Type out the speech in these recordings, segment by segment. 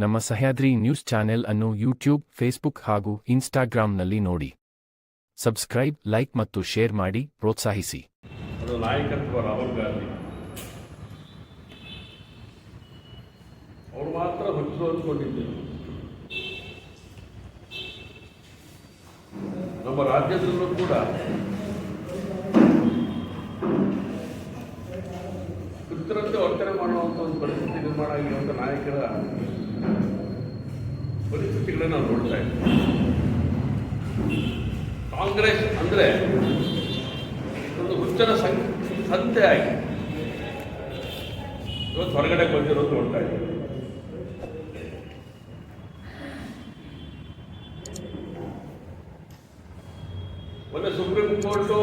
ನಮ್ಮ Sahyadri news channel ಅನ್ನು YouTube, Facebook ಹಾಗೂ ಇನ್ಸ್ಟಾಗ್ರಾಂನಲ್ಲಿ ನೋಡಿ. ಸಬ್ಸ್ಕ್ರೈಬ್, ಲೈಕ್ ಮತ್ತು ಶೇರ್ ಮಾಡಿ, ಪ್ರೋತ್ಸಾಹಿಸಿ. ಅದು ನಾಯಕತ್ವ ರಾಹುಲ್ ಗಾಂಧಿ. ಅವರು ಮಾತ್ರ ಹುಚ್ಚು ಅಂದ್ಕೊಂಡಿದ್ದರು. ನಮ್ಮ ರಾಜ್ಯದಲ್ಲೂ ಕೂಡ ಕೃತರಂತೆ ವರ್ತನೆ ಮಾಡುವಂಥ ಒಂದು ಪರಿಸ್ಥಿತಿ ನಿರ್ಮಾಣ ಆಗಿರುವಂಥ ನಾಯಕರ ಪರಿಸ್ಥಿತಿಗಳನ್ನ ನಾವು ನೋಡ್ತಾ ಇದ್ದೀವಿ ಕಾಂಗ್ರೆಸ್ ಅಂದರೆ ಒಂದು ಹುಚ್ಚನ ಸಂ ಸಂತೆ ಆಗಿ ಇವತ್ತು ಹೊರಗಡೆ ಬಂದಿರೋದು ನೋಡ್ತಾ ಇದ್ದೀವಿ ಮೊನ್ನೆ ಸುಪ್ರೀಂ ಕೋರ್ಟು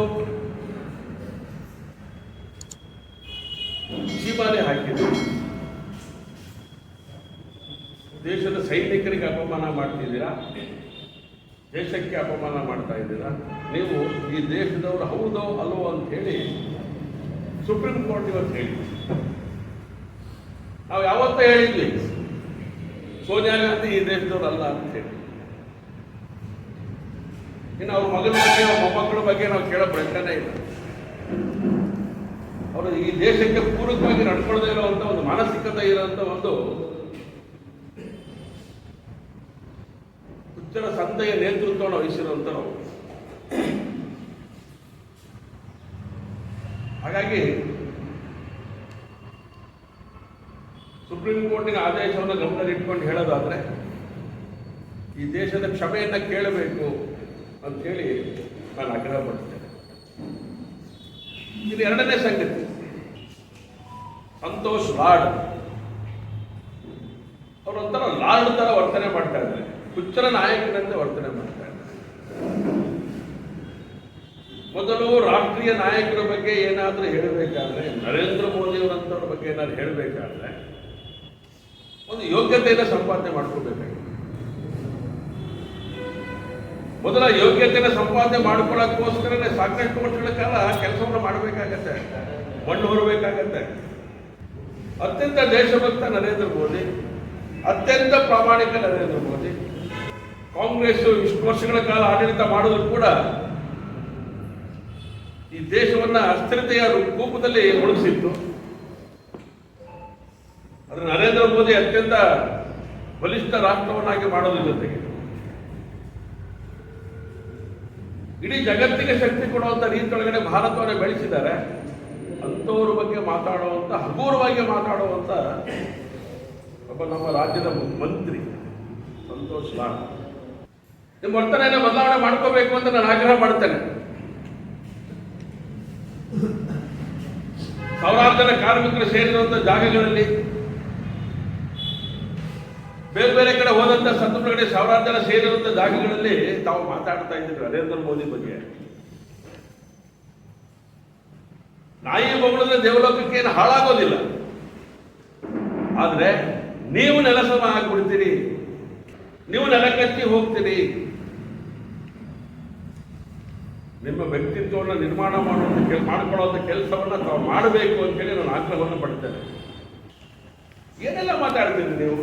ಸೀಮಾನೆ ಹಾಕಿದ್ದು. ದೇಶದ ಸೈನಿಕರಿಗೆ ಅಪಮಾನ ಮಾಡ್ತಿದ್ದೀರಾ? ದೇಶಕ್ಕೆ ಅಪಮಾನ ಮಾಡ್ತಾ ಇದ್ದೀರಾ? ನೀವು ಈ ದೇಶದವರು ಹೌದೋ ಅಲ್ಲೋ ಅಂತ ಹೇಳಿ ಸುಪ್ರೀಂ ಕೋರ್ಟ್ ಇವತ್ತು ಹೇಳಿ ನಾವು ಯಾವತ್ತೂ ಹೇಳಿದ್ವಿ, ಸೋನಿಯಾ ಗಾಂಧಿ ಈ ದೇಶದವ್ರು ಅಲ್ಲ ಅಂತ ಹೇಳಿ. ಇನ್ನು ಅವ್ರ ಮಗನ ಬಗ್ಗೆ, ಅವ್ರ ಮೊಮ್ಮಕ್ಕಳ ಬಗ್ಗೆ ನಾವು ಕೇಳೋ ಪ್ರಶ್ನೆನೇ ಇಲ್ಲ. ಅವರು ಈ ದೇಶಕ್ಕೆ ಪೂರಕವಾಗಿ ನಡ್ಕೊಳ್ಳದೇ ಇರುವಂತ ಒಂದು ಮಾನಸಿಕತೆ ಇರುವಂತ ಒಂದು ಹುಚ್ಚರ ಸಂತೆಯ ನೇತೃತ್ವವನ್ನು ವಹಿಸಿರುವಂಥವ್ರು ಹಾಗಾಗಿ ಸುಪ್ರೀಂ ಕೋರ್ಟಿನ ಆದೇಶವನ್ನು ಗಮನದಲ್ಲಿಟ್ಕೊಂಡು ಹೇಳೋದಾದರೆ, ಈ ದೇಶದ ಕ್ಷಮೆಯನ್ನು ಕೇಳಬೇಕು ಅಂತೇಳಿ ನಾನು ಆಗ್ರಹ ಪಡ್ತೇನೆ. ಇದು ಎರಡನೇ ಸಂಗತಿ, ಸಂತೋಷ್ ಲಾಡ್. ಅವರೊಂಥರ ಲಾಡ್ ತರ ವರ್ತನೆ ಮಾಡ್ತಾ ಇದ್ದಾರೆ. ಹುಚ್ಚರ ನಾಯಕನಂತೆ ವರ್ತನೆ ಮಾಡ್ತಾ ಮೊದಲು ರಾಷ್ಟ್ರೀಯ ನಾಯಕರ ಬಗ್ಗೆ ಏನಾದರೂ ಹೇಳಬೇಕಾದ್ರೆ, ನರೇಂದ್ರ ಮೋದಿಯವರಂತವ್ರ ಬಗ್ಗೆ ಏನಾದ್ರು ಹೇಳಬೇಕಾದ್ರೆ, ಒಂದು ಯೋಗ್ಯತೆಯನ್ನು ಸಂಪಾದನೆ ಮಾಡ್ಕೋಬೇಕಾಗಿದೆ ಮೊದಲ ಯೋಗ್ಯತೆಯನ್ನು ಸಂಪಾದನೆ ಮಾಡ್ಕೊಳ್ಳೋಕ್ಕೋಸ್ಕರನೇ ಸಾಕಷ್ಟು ವರ್ಷಗಳ ಕಾಲ ಕೆಲಸವನ್ನು ಮಾಡಬೇಕಾಗತ್ತೆ. ಮಣ್ಣು ಹೊರಬೇಕಾಗತ್ತೆ. ಅತ್ಯಂತ ದೇಶಭಕ್ತ ನರೇಂದ್ರ ಮೋದಿ, ಅತ್ಯಂತ ಪ್ರಾಮಾಣಿಕ ನರೇಂದ್ರ ಮೋದಿ ಕಾಂಗ್ರೆಸ್ ಇಷ್ಟು ವರ್ಷಗಳ ಕಾಲ ಆಡಳಿತ ಮಾಡಿದ್ರು ಕೂಡ ಈ ದೇಶವನ್ನ ಅಸ್ಥಿರತೆಯ ರೂಪದಲ್ಲಿ ಮುಳುಗಿಸಿತ್ತು ಅದು ನರೇಂದ್ರ ಮೋದಿ ಅತ್ಯಂತ ಬಲಿಷ್ಠ ರಾಷ್ಟ್ರವನ್ನಾಗಿ ಮಾಡೋದ್ರ ಜೊತೆಗೆ. ಇಡೀ ಜಗತ್ತಿಗೆ ಶಕ್ತಿ ಕೊಡುವಂತ ರೀತಿಯೊಳಗಡೆ ಭಾರತವನ್ನು ಬೆಳೆಸಿದ್ದಾರೆ. ಅಂಥವ್ರ ಬಗ್ಗೆ ಮಾತಾಡುವಂತ, ಹಗೂರವಾಗಿ ಮಾತಾಡುವಂತ ಒಬ್ಬ ನಮ್ಮ ರಾಜ್ಯದ ಮಂತ್ರಿ ಸಂತೋಷ್ ಲಾಡ್. ನಿಮ್ಮ ವರ್ತನೆಯನ್ನು ಬದಲಾವಣೆ ಮಾಡ್ಕೋಬೇಕು ಅಂತ ನಾನು ಆಗ್ರಹ ಮಾಡ್ತೇನೆ. ಸಾವಿರಾರು ಜನ ಕಾರ್ಮಿಕರು ಸೇರಿರುವಂತ ಜಾಗಗಳಲ್ಲಿ ಬೇರೆ ಬೇರೆ ಕಡೆ ಹೋದಂತ ಸಂದರ್ಭಗಳಲ್ಲಿ ಸಾವಿರಾರು ಜನ ಸೇರಿರುವಂತ ಜಾಗಗಳಲ್ಲಿ ತಾವು ಮಾತಾಡ್ತಾ ಇದ್ದೀರಿ ನರೇಂದ್ರ ಮೋದಿ ಬಗ್ಗೆ. ನಾಯಿ ಬೊಗಳಿದ್ರೆ ದೇವಲೋಕಕ್ಕೆ ಏನು ಹಾಳಾಗೋದಿಲ್ಲ. ಆದ್ರೆ ನೀವು ನೆಲಸಮ ಆಗ್ಬಿಡ್ತೀರಿ, ನೀವು ನೆಲಕಚ್ಚಿ ಹೋಗ್ತೀರಿ ನಿಮ್ಮ ವ್ಯಕ್ತಿತ್ವವನ್ನು ನಿರ್ಮಾಣ ಮಾಡುವಂಥ ಕೆಲಸ ಮಾಡಿಕೊಳ್ಳುವಂಥ ಕೆಲಸವನ್ನು ತಾವು ಮಾಡಬೇಕು ಅಂತೇಳಿ ನಾನು ಆಗ್ರಹವನ್ನು ಪಡ್ತೇನೆ. ಏನೆಲ್ಲ ಮಾತಾಡ್ತೀರಿ ನೀವು?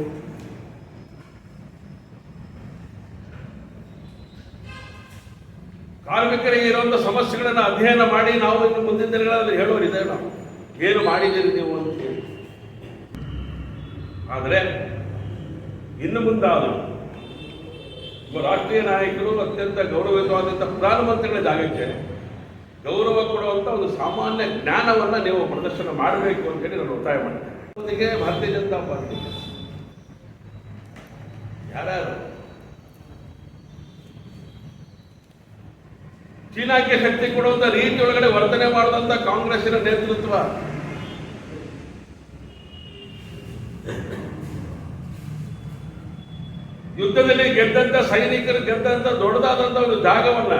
ಕಾರ್ಮಿಕರಿಗೆ ಇರುವಂಥ ಸಮಸ್ಯೆಗಳನ್ನು ಅಧ್ಯಯನ ಮಾಡಿ ನಾವು ಇನ್ನು ಮುಂದಿನ ದಿನಗಳಲ್ಲಿ ಹೇಳೋರಿದೆ ನಾವು. ಏನು ಮಾಡಿದ್ದೀರಿ ನೀವು ಅಂತ ಆದರೆ, ಇನ್ನು ಮುಂದಾದರೂ ರಾಷ್ಟ್ರೀಯ ನಾಯಕರು ಅತ್ಯಂತ ಗೌರವಿತವಾದಂಥ ಪ್ರಧಾನಮಂತ್ರಿಗಳ ಜಾಗಕ್ಕೆ ಗೌರವ ಕೊಡುವಂತ ಒಂದು ಸಾಮಾನ್ಯ ಜ್ಞಾನವನ್ನ ನೀವು ಪ್ರದರ್ಶನ ಮಾಡಬೇಕು ಅಂತ ಹೇಳಿ ನಾನು ಒತ್ತಾಯ ಮಾಡ್ತೇನೆ ಭಾರತೀಯ ಜನತಾ ಪಾರ್ಟಿ. ಯಾರ್ಯಾರು? ಚೀನಾಕ್ಕೆ ಶಕ್ತಿ ಕೊಡುವಂತ ರೀತಿಯೊಳಗಡೆ ವರ್ತನೆ ಮಾಡಿದಂಥ ಕಾಂಗ್ರೆಸ್ಸಿನ ನೇತೃತ್ವ. ಯುದ್ಧದಲ್ಲಿ ಗೆದ್ದಂತ ಸೈನಿಕರು, ಗೆದ್ದಂತ ದೊಡ್ಡದಾದಂತ ಒಂದು ಜಾಗವನ್ನ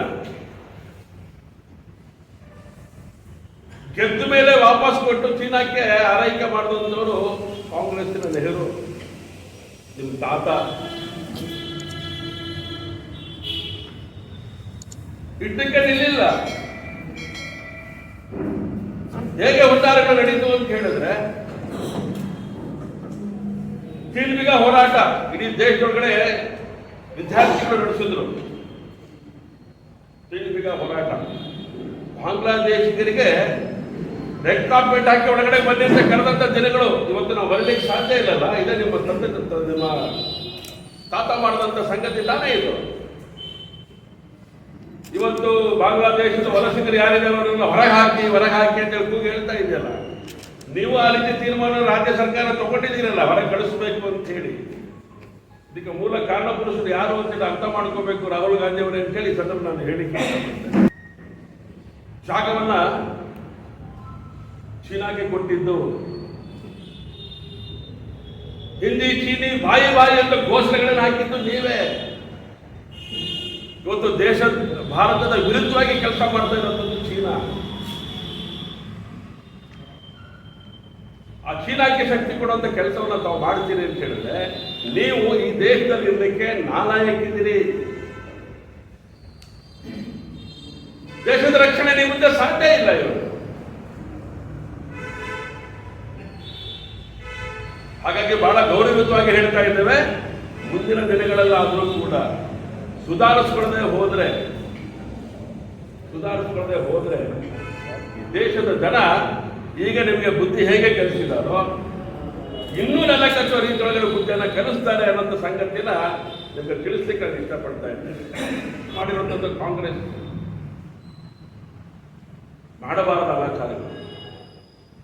ಗೆದ್ದ ಮೇಲೆ ವಾಪಸ್ ಕೊಟ್ಟು ಚೀನಾಕ್ಕೆ ಆರೈಕೆ ಮಾಡಿದಂಥವರು ಕಾಂಗ್ರೆಸ್ಸಿನ ನೆಹರು, ನಿಮ್ಮ ತಾತ. ಇಟ್ಟಕ್ಕೆ ನಿಲ್ಲಿಲ್ಲ. ಹೇಗೆ ಉದ್ದಾರಗಳು ನಡೀತು ಅಂತ ಹೇಳಿದ್ರೆ ತಿಳ್ಬಿಗ ಹೋರಾಟ. ಇಡೀ ದೇಶದೊಳಗಡೆ ವಿದ್ಯಾರ್ಥಿಗಳು ನಡೆಸಿದ್ರು. ತಿಳ್ಬಿಗ ಹೋರಾಟ. ಬಾಂಗ್ಲಾದೇಶಿಗರಿಗೆ ರೆಡ್ ಕಾರ್ಪೆಟ್ ಹಾಕಿ ಒಳಗಡೆ ಅಂತ ಕರೆದಂತ ದಿನಗಳು ಇವತ್ತು ನಾವು ಬರಲಿಕ್ಕೆ ಸಾಧ್ಯ ಇಲ್ಲಲ್ಲ? ಇದೇ ನಿಮ್ಮ ತಂದೆ ನಿಮ್ಮ ತಾತ ಮಾಡಿದಂತ ಸಂಗತಿ ತಾನೇ ಇದು? ಇವತ್ತು ಬಾಂಗ್ಲಾದೇಶದ ವಲಸಿಗರು ಯಾರಿದ್ದಾರೆ ಅವರನ್ನ ಹೊರಗೆ ಹಾಕಿ ಹೊರಗೆ ಹಾಕಿ ಅಂತ ಕೂಗಿ ಹೇಳ್ತಾ ಇದೆಯಲ್ಲ? ನೀವು ಆ ರೀತಿ ತೀರ್ಮಾನ ರಾಜ್ಯ ಸರ್ಕಾರ ತಗೊಂಡಿದ್ದೀರಲ್ಲ, ಹೊರಗೆ ಕಳಿಸ್ಬೇಕು ಅಂತ ಹೇಳಿ. ಇದಕ್ಕೆ ಮೂಲ ಕಾರಣ ಪುರುಷರು ಯಾರು ಅಂತ ಅರ್ಥ ಮಾಡ್ಕೋಬೇಕು ರಾಹುಲ್ ಗಾಂಧಿ ಅವರೇ ಅಂತ ಹೇಳಿ ಸದನ ನಾನು ಹೇಳಿಕೆ. ಜಾಗವನ್ನ ಚೀನಾಗೆ ಕೊಟ್ಟಿದ್ದು ಹಿಂದಿ, ಚೀನಿ, ಬಾಯಿ ಬಾಯಿ ಅಂತ ಘೋಷಣೆಗಳನ್ನು ಹಾಕಿದ್ದು ನೀವೇ. ಇವತ್ತು ದೇಶ, ಭಾರತದ ವಿರುದ್ಧವಾಗಿ ಕೆಲಸ ಮಾಡ್ತಾ ಇರೋದು ಚೀನಾ. ಚೀನಾಕ್ಕೆ ಶಕ್ತಿ ಕೊಡುವಂತ ಕೆಲಸವನ್ನ ತಾವು ಮಾಡ್ತೀರಿ ಅಂತ ಹೇಳಿದ್ರೆ, ನೀವು ಈ ದೇಶದಲ್ಲಿ ಇರಲಿಕ್ಕೆ ನಾಲಾಯಕಿದ್ದೀರಿ ದೇಶದ ರಕ್ಷಣೆ ನಿಮ್ಮಿಂದ ಸಾಧ್ಯ ಇಲ್ಲ ಇವರು. ಹಾಗಾಗಿ ಬಹಳ ಗೌರವಯುತವಾಗಿ ಹೇಳ್ತಾ ಇದ್ದೇವೆ, ಮುಂದಿನ ದಿನಗಳಲ್ಲಾದರೂ ಕೂಡ ಸುಧಾರಿಸ್ಕೊಳ್ಳದೆ ಹೋದ್ರೆ ಸುಧಾರಿಸ್ಕೊಳ್ಳದೆ ಹೋದ್ರೆ ಈ ದೇಶದ ಜನ ಈಗ ನಿಮಗೆ ಬುದ್ಧಿ ಹೇಗೆ ಕಲಿಸಿದಾರೋ, ಇನ್ನೂ ನೆಲ ಕಚ್ಚುವ ರೀತಿಯೊಳಗಡೆ ಬುದ್ಧಿಯನ್ನು ಕಲಿಸ್ತಾರೆ ಅನ್ನೋಂಥ ಸಂಗತಿನ ನಿಮಗೆ ತಿಳಿಸ್ಲಿಕ್ಕೆ ನಾನು ಇಷ್ಟಪಡ್ತಾ ಇದ್ದೇನೆ ಮಾಡಿರುವಂಥದ್ದು ಕಾಂಗ್ರೆಸ್. ಮಾಡಬಾರದ ಅನಾಚಾರಗಳು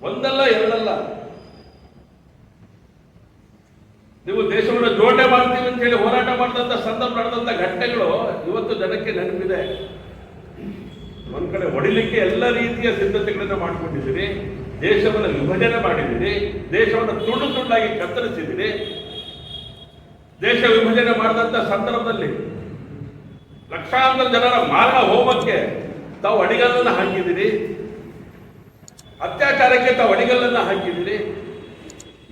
ಒಂದಲ್ಲ, ಎರಡಲ್ಲ. ನೀವು ದೇಶವನ್ನು ಜೋಡಣೆ ಮಾಡ್ತೀವಿ ಅಂತ ಹೇಳಿ ಹೋರಾಟ ಮಾಡಿದಂಥ ಸಂದರ್ಭ ನಡೆದಂಥ ಘಟನೆಗಳು ಇವತ್ತು ಜನಕ್ಕೆ ನೆನಪಿದೆ. ಒಂದ್ ಕಡೆ ಹೊಡಿಲಿಕ್ಕೆ ಎಲ್ಲ ರೀತಿಯ ಸಿದ್ಧತೆಗಳನ್ನು ಮಾಡಿಕೊಂಡಿದ್ದೀರಿ. ದೇಶವನ್ನು ವಿಭಜನೆ ಮಾಡಿದ್ದೀರಿ, ದೇಶವನ್ನು ತುಂಡು ತುಂಡಾಗಿ ಕತ್ತರಿಸಿದ್ದೀರಿ. ದೇಶ ವಿಭಜನೆ ಮಾಡಿದಂಥ ಸಂದರ್ಭದಲ್ಲಿ ಲಕ್ಷಾಂತರ ಜನರ ಮಾರಣ ಹೋಮಕ್ಕೆ ತಾವು ಅಡಿಗಲ್ಲನ್ನು ಹಾಕಿದ್ದೀರಿ. ಅತ್ಯಾಚಾರಕ್ಕೆ ತಾವು ಅಡಿಗಲ್ಲನ್ನು ಹಾಕಿದ್ದೀರಿ.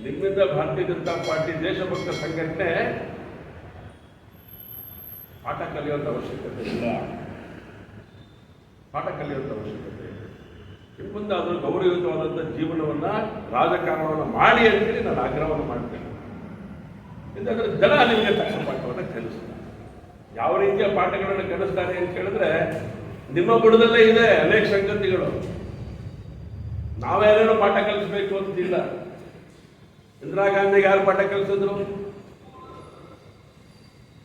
ನಿಮ್ಮಿಂದ ಭಾರತೀಯ ಜನತಾ ಪಾರ್ಟಿ ದೇಶಭಕ್ತ ಸಂಘಟನೆ ಪಾಠ ಕಲಿಯುವಂತ ಅವಶ್ಯಕತೆ ಇಲ್ಲ. ಪಾಠ ಕಲಿಯುವಂತ ಅವಶ್ಯಕತೆ ಇದೆ ನಿಮ್ಮಂದಾದ್ರೂ ಗೌರವಯುತವಾದಂಥ ಜೀವನವನ್ನ ರಾಜಕಾರಣವನ್ನು ಮಾಡಿ ಅಂತೇಳಿ ನಾನು ಆಗ್ರಹವನ್ನು ಮಾಡ್ತೇನೆ. ಯಾಕಂದ್ರೆ ಜನ ನಿಮಗೆ ತಕ್ಷಣ ಪಾಠವನ್ನು ಕಲಿಸ್ತಾರೆ ಯಾವ ರೀತಿಯ ಪಾಠಗಳನ್ನು ಕಲಿಸ್ತಾರೆ ಅಂತ ಹೇಳಿದ್ರೆ ನಿಮ್ಮ ಬುಡದಲ್ಲೇ ಇದೆ ಅನೇಕ ಸಂಗತಿಗಳು. ನಾವೇನೇನೋ ಪಾಠ ಕಲಿಸ್ಬೇಕು ಅಂತಿಲ್ಲ. ಇಂದಿರಾ ಗಾಂಧಿಗೆ ಯಾರು ಪಾಠ ಕಲಿಸಿದ್ರು?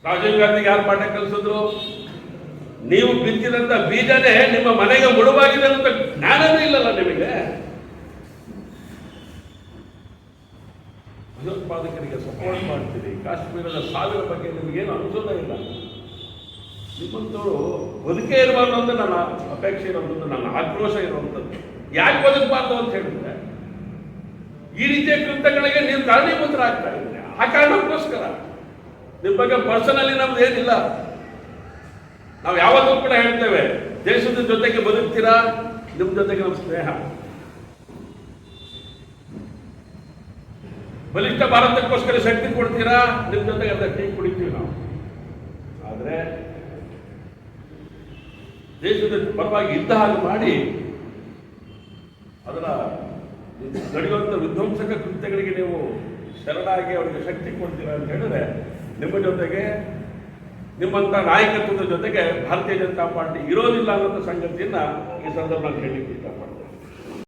ರಾಜೀವ್ ಗಾಂಧಿಗೆ ಯಾರು ಪಾಠ ಕಲಿಸಿದ್ರು? ನೀವು ಬಿತ್ತಿದಂತ ಬೀಜನೇ ನಿಮ್ಮ ಮನೆಗೆ ಮುಳುವಾಗಿದೆ ಅಂತ ಜ್ಞಾನವೇ ಇಲ್ಲಲ್ಲ ನಿಮಗೆ. ಭಯೋತ್ಪಾದಕರಿಗೆ ಸಪೋರ್ಟ್ ಮಾಡ್ತೀರಿ. ಕಾಶ್ಮೀರದ ಸಾವಿನ ಬಗ್ಗೆ ನಿಮಗೇನು ಅನುಸೂಲ ಇಲ್ಲ. ನಿಮ್ಮಂತವರು ಬದುಕೇ ಇರಬಾರ್ದು ಅಂತ ನನ್ನ ಅಪೇಕ್ಷೆ ಇರುವಂಥದ್ದು ನನ್ನ ಆಕ್ರೋಶ ಇರುವಂಥದ್ದು ಯಾಕೆ ಬದುಕಬಾರ್ದು ಅಂತ ಹೇಳಿದ್ರೆ, ಈ ರೀತಿಯ ಕೃತ್ಯಗಳಿಗೆ ನೀವು ಕಾರಣೀಭೂತರಾಗ್ತಾ ಇದ್ದೀರಿ. ಆ ಕಾರಣಕ್ಕೋಸ್ಕರ. ನಿಮ್ಮ ಬಗ್ಗೆ ಪರ್ಸನಲಿ ನಮ್ದು ಏನಿಲ್ಲ. ನಾವು ಯಾವತ್ತೂ ಕೂಡ ಹೇಳ್ತೇವೆ, ದೇಶದ ಜೊತೆಗೆ ಬದುಕ್ತೀರಾ? ನಿಮ್ಮ ಜೊತೆಗೆ ನಮ್ಮ ಸ್ನೇಹ. ಬಲಿಷ್ಠ ಭಾರತಕ್ಕೋಸ್ಕರ ಶಕ್ತಿ ಕೊಡ್ತೀರಾ? ನಿಮ್ಮ ಜೊತೆಗೆ ಅಂತ ಟೀ ಕುಡಿತೀವಿ ನಾವು. ಆದರೆ, ದೇಶದ ಪರವಾಗಿ ಇದ್ದ ಹಾಗೆ ಮಾಡಿ ಅದರ ನಡೆಯುವಂಥ ವಿಧ್ವಂಸಕ ಕೃತ್ಯಗಳಿಗೆ ನೀವು ಶರಣಾಗಿ ಅವರಿಗೆ ಶಕ್ತಿ ಕೊಡ್ತೀರಾ ಅಂತ ಹೇಳಿದ್ರೆ, ನಿಮ್ಮ ಜೊತೆಗೆ ನಿಮ್ಮಂಥ ನಾಯಕತ್ವದ ಜೊತೆಗೆ ಭಾರತೀಯ ಜನತಾ ಪಾರ್ಟಿ ಇರೋದಿಲ್ಲ ಅನ್ನೋ ಸಂಗತಿಯನ್ನ ಈ ಸಂದರ್ಭದಲ್ಲಿ ಹೇಳಿದ್ದೀನಿ